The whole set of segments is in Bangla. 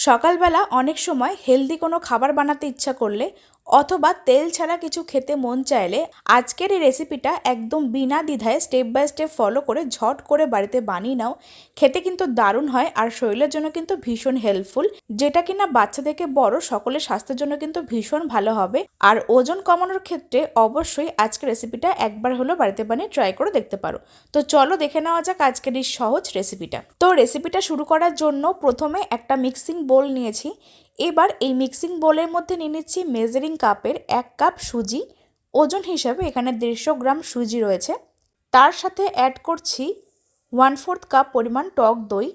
সকালবেলা অনেক সময় হেলদি কোনো খাবার বানাতে ইচ্ছা করলে অথবা তেল ছাড়া কিছু খেতে মন চাইলে আজকের এই রেসিপিটা একদম বিনা দ্বিধায় স্টেপ বাই স্টেপ ফলো করে ঝট করে বাড়িতে বানিয়ে নাও। খেতে কিন্তু দারুণ হয় আর শরীরের জন্য কিন্তু ভীষণ হেল্পফুল। যেটা কিনা বাচ্চা থেকে বড় সকলের স্বাস্থ্যের জন্য কিন্তু ভীষণ ভালো হবে। আর ওজন কমানোর ক্ষেত্রে অবশ্যই আজকের রেসিপিটা একবার হলো বাড়িতে বানিয়ে ট্রাই করে দেখতে পারো। তো চলো দেখে নেওয়া যাক আজকের এই সহজ রেসিপিটা। তো রেসিপিটা শুরু করার জন্য প্রথমে একটা মিক্সিং বোল নিয়েছি। এবার এই মিক্সিং বোলের মধ্যে নিয়ে নিচ্ছি মেজারিং কাপের এক কাপ সুজি। ওজন হিসাবে এখানে দেড়শো গ্রাম সুজি রয়েছে। তার সাথে অ্যাড করছি ওয়ান ফোর্থ কাপ পরিমাণ টক দই।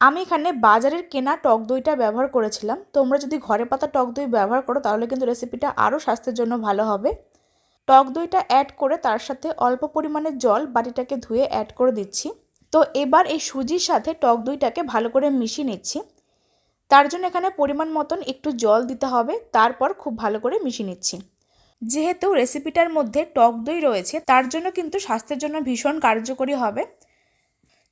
আমি এখানে বাজারের কেনা টক দইটা ব্যবহার করেছিলাম। তোমরা যদি ঘরে পাতা টক দই ব্যবহার করো, তাহলে কিন্তু রেসিপিটা আরও স্বাস্থ্যের জন্য ভালো হবে। টক দইটা অ্যাড করে তার সাথে অল্প পরিমাণে জল বাটিটাকে ধুয়ে অ্যাড করে দিচ্ছি। তো এবার এই সুজির সাথে টক দইটাকে ভালো করে মিশিয়ে নিচ্ছি। তার জন্য এখানে পরিমাণ মতন একটু জল দিতে হবে, তারপর খুব ভালো করে মিশিয়ে নিচ্ছি। যেহেতু রেসিপিটার মধ্যে টক দই রয়েছে, তার জন্য কিন্তু স্বাস্থ্যের জন্য ভীষণ কার্যকরী হবে।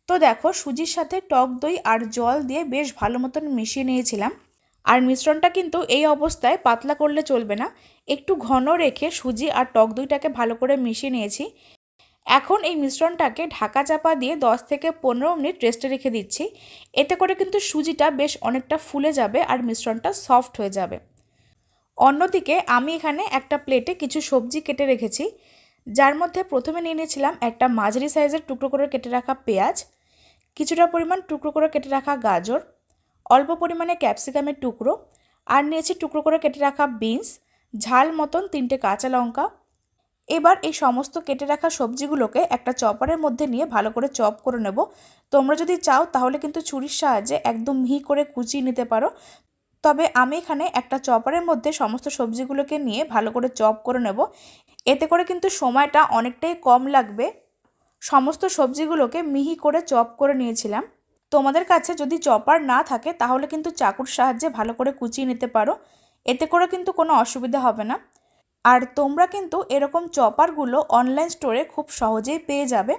তো দেখো, সুজির সাথে টক দই আর জল দিয়ে বেশ ভালো মতন মিশিয়ে নিয়েছিলাম। আর মিশ্রণটা কিন্তু এই অবস্থায় পাতলা করলে চলবে না। একটু ঘন রেখে সুজি আর টক দইটাকে ভালো করে মিশিয়ে নিয়েছি। এখন এই মিশ্রণটাকে ঢাকা চাপা দিয়ে 10 থেকে পনেরো মিনিট রেস্টে রেখে দিচ্ছি। এতে করে কিন্তু সুজিটা বেশ অনেকটা ফুলে যাবে আর মিশ্রণটা সফট হয়ে যাবে। অন্যদিকে আমি এখানে একটা প্লেটে কিছু সবজি কেটে রেখেছি। যার মধ্যে প্রথমে নিয়ে নিয়েছিলাম একটা মাঝারি সাইজের টুকরো করে কেটে রাখা পেঁয়াজ, কিছুটা পরিমাণ টুকরো করে কেটে রাখা গাজর, অল্প পরিমাণে ক্যাপসিকামের টুকরো, আর নিয়েছি টুকরো করে কেটে রাখা বিনস, ঝাল মতন তিনটে কাঁচা লঙ্কা এবার এই সমস্ত কেটে রাখা সবজিগুলোকে একটা চপারের মধ্যে নিয়ে ভালো করে চপ করে নেব। তোমরা যদি চাও তাহলে কিন্তু ছুরির সাহায্যে একদম মিহি করে কুচিয়ে নিতে পারো। তবে আমি এখানে একটা চপারের মধ্যে সমস্ত সবজিগুলোকে নিয়ে ভালো করে চপ করে নেব। এতে করে কিন্তু সময়টা অনেকটাই কম লাগবে। সমস্ত সবজিগুলোকে মিহি করে চপ করে নিয়েছিলাম। তোমাদের কাছে যদি চপার না থাকে তাহলে কিন্তু চাকুর সাহায্যে ভালো করে কুচিয়ে নিতে পারো। এতে করে কিন্তু কোনো অসুবিধা হবে না। আর তোমরা কিন্তু এরকম চপারগুলো অনলাইন স্টোরে খুব সহজেই পেয়ে যাবে।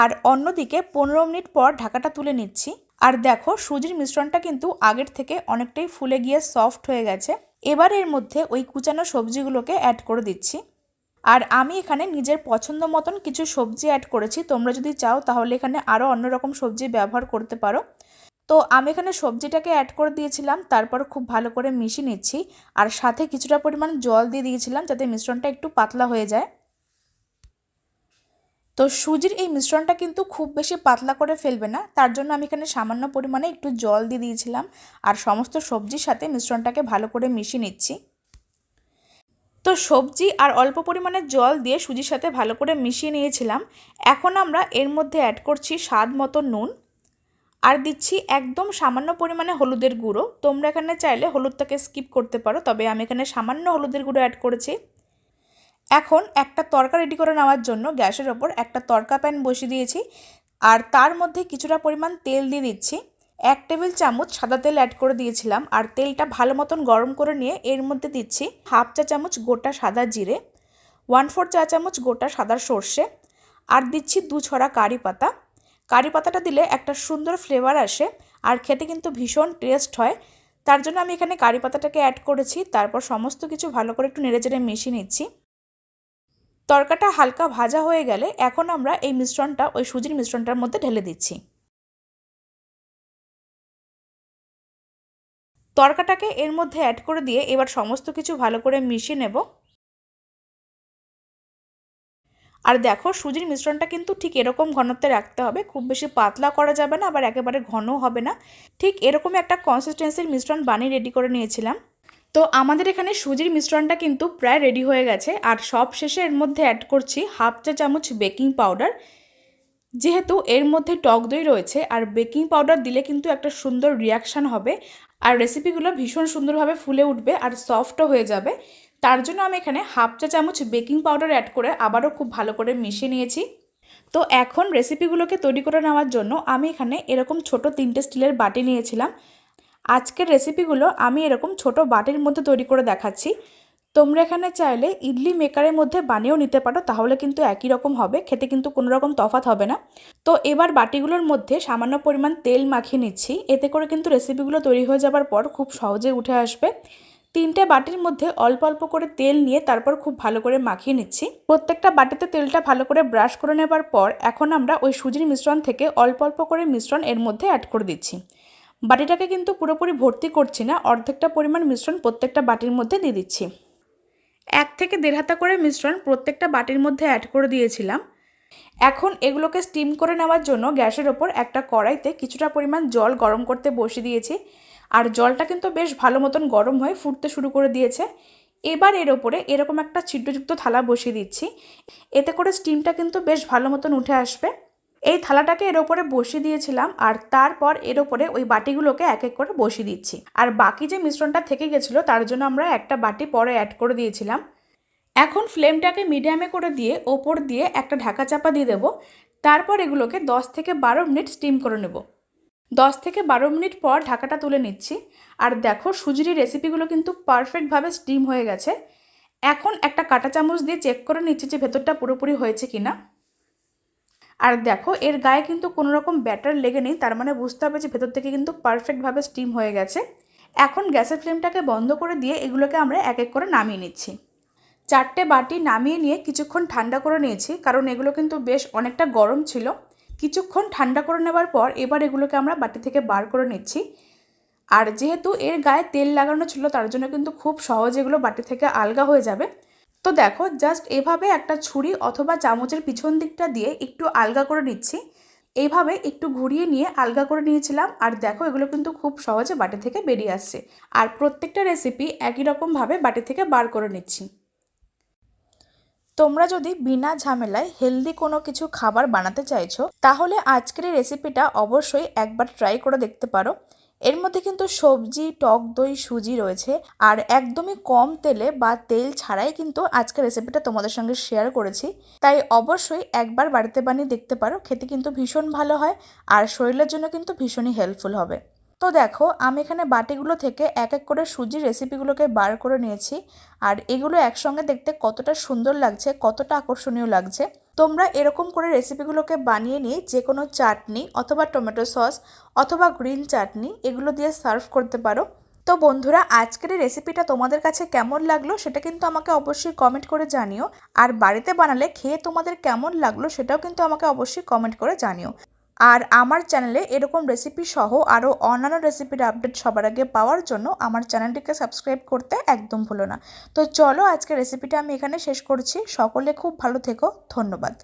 আর অন্যদিকে পনেরো মিনিট পর ঢাকাটা তুলে নিচ্ছি। আর দেখো, সুজির মিশ্রণটা কিন্তু আগের থেকে অনেকটাই ফুলে গিয়ে সফট হয়ে গেছে। এবার এর মধ্যে ওই কুচানো সবজিগুলোকে অ্যাড করে দিচ্ছি। আর আমি এখানে নিজের পছন্দ মতন কিছু সবজি অ্যাড করেছি। তোমরা যদি চাও তাহলে এখানে আরও অন্যরকম সবজি ব্যবহার করতে পারো। তো আমি এখানে সবজিটাকে অ্যাড করে দিয়েছিলাম, তারপর খুব ভালো করে মিশিয়ে নিচ্ছি। আর সাথে কিছুটা পরিমাণ জল দিয়ে দিয়েছিলাম যাতে মিশ্রণটা একটু পাতলা হয়ে যায়। তো সুজির এই মিশ্রণটা কিন্তু খুব বেশি পাতলা করে ফেলবে না, তার জন্য আমি এখানে সামান্য পরিমাণে একটু জল দিয়ে দিয়েছিলাম। আর সমস্ত সবজির সাথে মিশ্রণটাকে ভালো করে মিশিয়ে নিচ্ছি। তো সবজি আর অল্প পরিমাণে জল দিয়ে সুজির সাথে ভালো করে মিশিয়ে নিয়েছিলাম। এখন আমরা এর মধ্যে অ্যাড করছি স্বাদ মতো নুন। আর দিচ্ছি একদম সামান্য পরিমাণে হলুদের গুঁড়ো। তোমরা এখানে চাইলে হলুদটাকে স্কিপ করতে পারো, তবে আমি এখানে সামান্য হলুদের গুঁড়ো অ্যাড করেছি। এখন একটা তরকা রেডি করে নেওয়ার জন্য গ্যাসের ওপর একটা তরকা প্যান বসিয়ে দিয়েছি, আর তার মধ্যে কিছুটা পরিমাণ তেল দিয়ে দিচ্ছি। এক টেবিল চামচ সাদা তেল অ্যাড করে দিয়েছিলাম, আর তেলটা ভালো মতন গরম করে নিয়ে এর মধ্যে দিচ্ছি হাফ চা চামচ গোটা সাদা জিরে ওয়ান ফোর চা চামচ গোটা সাদা সর্ষে, আর দিচ্ছি দু ছড়া কারি পাতা। কারি পাতাটা দিলে একটা সুন্দর ফ্লেভার আসে। আর খেতে কিন্তু ভীষণ টেস্ট হয়। তার জন্য আমি এখানে কারি পাতাটাকে অ্যাড করেছি। তারপর সমস্ত কিছু ভালো করে একটু নেড়ে চেড়ে মিশিয়ে নিচ্ছি। তরকাটা হালকা ভাজা হয়ে গেলে এখন আমরা এই মিশ্রণটা, ওই সুজির মিশ্রণটার মধ্যে ঢেলে দিচ্ছি। তরকাটাকে এর মধ্যে অ্যাড করে দিয়ে এবার সমস্ত কিছু ভালো করে মিশিয়ে নেব। আর দেখো, সুজির মিশ্রণটা কিন্তু ঠিক এরকম ঘনত্বে রাখতে হবে, খুব বেশি পাতলা করা যাবে না, আবার একেবারে ঘনও হবে না। ঠিক এরকম একটা কনসিস্টেন্সির মিশ্রণ বানিয়ে রেডি করে নিয়েছিলাম। তো আমাদের এখানে সুজির মিশ্রণটা কিন্তু প্রায় রেডি হয়ে গেছে, আর সব শেষে এর মধ্যে অ্যাড করছি হাফ চা চামচ বেকিং পাউডার যেহেতু এর মধ্যে টক দই রয়েছে, আর বেকিং পাউডার দিলে কিন্তু একটা সুন্দর রিয়াকশান হবে, আর রেসিপিগুলো ভীষণ সুন্দরভাবে ফুলে উঠবে, আর সফটও হয়ে যাবে। তার জন্য আমি এখানে হাফ চা চামচ বেকিং পাউডার অ্যাড করে আবারও খুব ভালো করে মিশিয়ে নিয়েছি। তো এখন রেসিপিগুলোকে তৈরি করে নেওয়ার জন্য আমি এখানে এরকম ছোট তিনটে স্টিলের বাটি নিয়েছিলাম। আজকের রেসিপিগুলো আমি এরকম ছোট বাটির মধ্যে তৈরি করে দেখাচ্ছি। তোমরা এখানে চাইলে ইডলি মেকারের মধ্যে বানিয়েও নিতে পারো, তাহলে কিন্তু একই রকম হবে, খেতে কিন্তু কোনো রকম তফাৎ হবে না। তো এবার বাটিগুলোর মধ্যে সামান্য পরিমাণ তেল মাখিয়ে নিচ্ছি, এতে করে কিন্তু রেসিপিগুলো তৈরি হয়ে যাবার পর খুব সহজে উঠে আসবে। তিনটে বাটির মধ্যে অল্প অল্প করে তেল নিয়ে তারপর খুব ভালো করে মাখিয়ে নিচ্ছি। প্রত্যেকটা বাটিতে তেলটা ভালো করে ব্রাশ করে নেবার পর এখন আমরা ওই সুজির মিশ্রণ থেকে অল্প অল্প করে মিশ্রণ এর মধ্যে অ্যাড করে দিচ্ছি। বাটিটাকে কিন্তু পুরোপুরি ভর্তি করছি না, অর্ধেকটা পরিমাণ মিশ্রণ প্রত্যেকটা বাটির মধ্যে দিয়ে দিচ্ছি। এক থেকে দেড় হাতা করে মিশ্রণ প্রত্যেকটা বাটির মধ্যে অ্যাড করে দিয়েছিলাম। এখন এগুলোকে স্টিম করে নেওয়ার জন্য গ্যাসের ওপর একটা কড়াইতে কিছুটা পরিমাণ জল গরম করতে বসিয়ে দিয়েছি। আর জলটা কিন্তু বেশ ভালো মতন গরম হয়ে ফুটতে শুরু করে দিয়েছে। এবার এর ওপরে এরকম একটা ছিদ্রযুক্ত থালা বসিয়ে দিচ্ছি। এতে করে স্টিমটা কিন্তু বেশ ভালো মতন উঠে আসবে। এই থালাটাকে এর ওপরে বসিয়ে দিয়েছিলাম আর তারপর এর ওপরে ওই বাটিগুলোকে এক এক করে বসিয়ে দিচ্ছি। আর বাকি যে মিশ্রণটা থেকে গেছিল তার জন্য আমরা একটা বাটি পরে অ্যাড করে দিয়েছিলাম। এখন ফ্লেমটাকে মিডিয়ামে করে দিয়ে ওপর দিয়ে একটা ঢাকা চাপা দিয়ে দেবো। তারপর এগুলোকে 10 থেকে বারো মিনিট স্টিম করে নেব। দশ থেকে বারো মিনিট পর ঢাকাটা তুলে নিচ্ছি। আর দেখো, সুজির রেসিপিগুলো কিন্তু পারফেক্টভাবে স্টিম হয়ে গেছে। এখন একটা কাঁটা চামচ দিয়ে চেক করে নিচ্ছি যে ভেতরটা পুরোপুরি হয়েছে কি না আর দেখো, এর গায়ে কিন্তু কোনো রকম ব্যাটার লেগে নেই, তার মানে বুঝতে হবে যে ভেতর থেকে কিন্তু পারফেক্টভাবে স্টিম হয়ে গেছে। এখন গ্যাসের ফ্লেমটাকে বন্ধ করে দিয়ে এগুলোকে আমরা এক এক করে নামিয়ে নিচ্ছি। চারটে বাটি নামিয়ে নিয়ে কিছুক্ষণ ঠান্ডা করে নিয়েছি, কারণ এগুলো কিন্তু বেশ অনেকটা গরম ছিল। কিছুক্ষণ ঠান্ডা করে নেবার পর এবার এগুলোকে আমরা বাটি থেকে বার করে নিচ্ছি। আর যেহেতু এর গায়ে তেল লাগানো ছিল, তার জন্য কিন্তু খুব সহজে এগুলো বাটি থেকে আলগা হয়ে যাবে। তো দেখো জাস্ট এভাবে একটা ছুরি অথবা চামচের পিছন দিকটা দিয়ে একটু আলগা করে নিচ্ছি। এইভাবে একটু ঘুরিয়ে নিয়ে আলগা করে নিয়েছিলাম। আর দেখো, এগুলো কিন্তু খুব সহজে বাটি থেকে বেরিয়ে আসছে। আর প্রত্যেকটা রেসিপি একই রকমভাবে বাটি থেকে বার করে নিচ্ছি। তোমরা যদি বিনা ঝামেলায় হেলদি কোনো কিছু খাবার বানাতে চাইছো, তাহলে আজকের এই রেসিপিটা অবশ্যই একবার ট্রাই করে দেখতে পারো। এর মধ্যে কিন্তু সবজি, টক দই, সুজি রয়েছে, আর একদমই কম তেলে বা তেল ছাড়াই কিন্তু আজকের রেসিপিটা তোমাদের সঙ্গে শেয়ার করেছি। তাই অবশ্যই একবার বাড়িতে বানিয়ে দেখতে পারো, খেতে কিন্তু ভীষণ ভালো হয়, আর শরীরের জন্য কিন্তু ভীষণই হেল্পফুল হবে। তো দেখো, আমি এখানে বাটিগুলো থেকে এক এক করে সুজির রেসিপিগুলোকে বার করে নিয়েছি। আর এগুলো একসঙ্গে দেখতে কতটা সুন্দর লাগছে, কতটা আকর্ষণীয় লাগছে। তোমরা এরকম করে রেসিপিগুলোকে বানিয়ে নিয়ে যে কোনো চাটনি অথবা টমেটো সস অথবা গ্রিন চাটনি এগুলো দিয়ে সার্ভ করতে পারো। তো বন্ধুরা, আজকের এই রেসিপিটা তোমাদের কাছে কেমন লাগল সেটা কিন্তু আমাকে অবশ্যই কমেন্ট করে জানিও। আর বাড়িতে বানালে খেয়ে তোমাদের কেমন লাগল সেটাও কিন্তু আমাকে অবশ্যই কমেন্ট করে জানিও। আর আমার চ্যানেলে এরকম রেসিপি সহ আরও অন্যান্য রেসিপির আপডেট সবার আগে পাওয়ার জন্য আমার চ্যানেলটিকে সাবস্ক্রাইব করতে একদম ভুলো না। তো চলো আজকে রেসিপিটা আমি এখানে শেষ করছি। সকলে খুব ভালো থেকো। ধন্যবাদ।